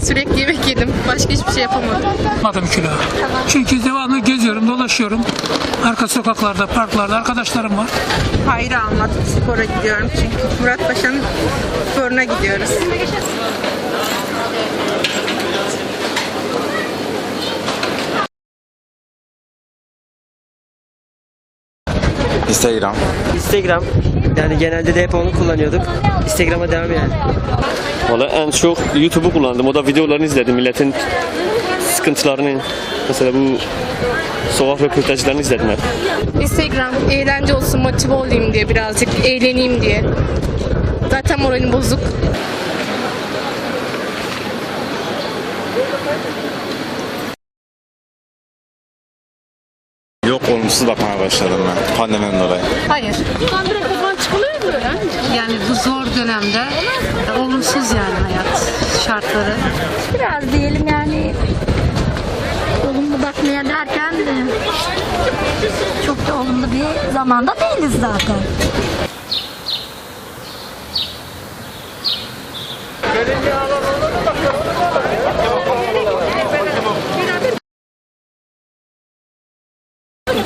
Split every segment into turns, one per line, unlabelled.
Sürekli yemek yedim. Başka hiçbir şey yapamadım.
Almadım kilo. Çünkü devamlı geziyorum, dolaşıyorum. Arka sokaklarda, parklarda arkadaşlarım var.
Hayır almadım. Spora gidiyorum çünkü. Murat Paşa'nın sporuna gidiyoruz.
Instagram.
Instagram. Yani genelde de hep onu kullanıyorduk. Instagram'a devam yani.
Valla en çok YouTube'u kullandım. O da videolarını izledim. Milletin sıkıntılarını. Mesela bu sokak röportajlarını izledim hep.
Instagram eğlence olsun, motive olayım diye birazcık eğleneyim diye. Zaten moralim bozuk.
Olumsuz bakmaya başladım ben pandemiden dolayı.
Hayır. Yani bu zor dönemde e, olumsuz yani hayat şartları.
biraz diyelim yani olumlu bakmaya derken de çok da olumlu bir zamanda değiliz zaten.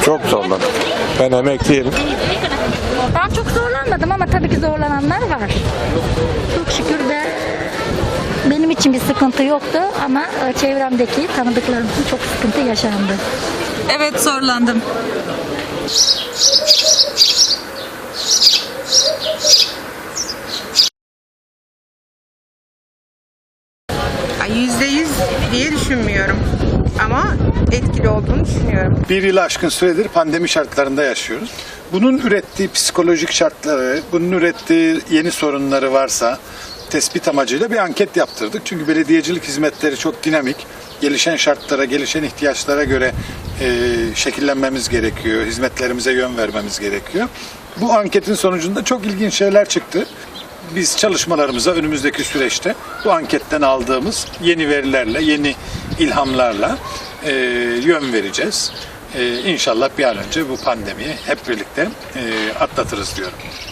Çok zorladım. Ben emekliyim.
Ben çok zorlanmadım ama tabii ki zorlananlar var. Çok şükür de benim için bir sıkıntı yoktu ama e, çevremdeki tanıdıklarım için çok sıkıntı yaşandı.
Evet zorlandım.
Yüzde yüz diye düşünmüyorum. Ama etkili olduğunu düşünüyorum.
Bir yıl aşkın süredir pandemi şartlarında yaşıyoruz. Bunun ürettiği psikolojik şartları, bunun ürettiği yeni sorunları varsa tespit amacıyla bir anket yaptırdık. Çünkü belediyecilik hizmetleri çok dinamik. Gelişen şartlara, gelişen ihtiyaçlara göre e, şekillenmemiz gerekiyor. Hizmetlerimize yön vermemiz gerekiyor. Bu anketin sonucunda çok ilginç şeyler çıktı. Biz çalışmalarımıza önümüzdeki süreçte bu anketten aldığımız yeni verilerle, yeni ilhamlarla e, yön vereceğiz. E, inşallah bir an önce bu pandemiyi hep birlikte e, atlatırız diyorum.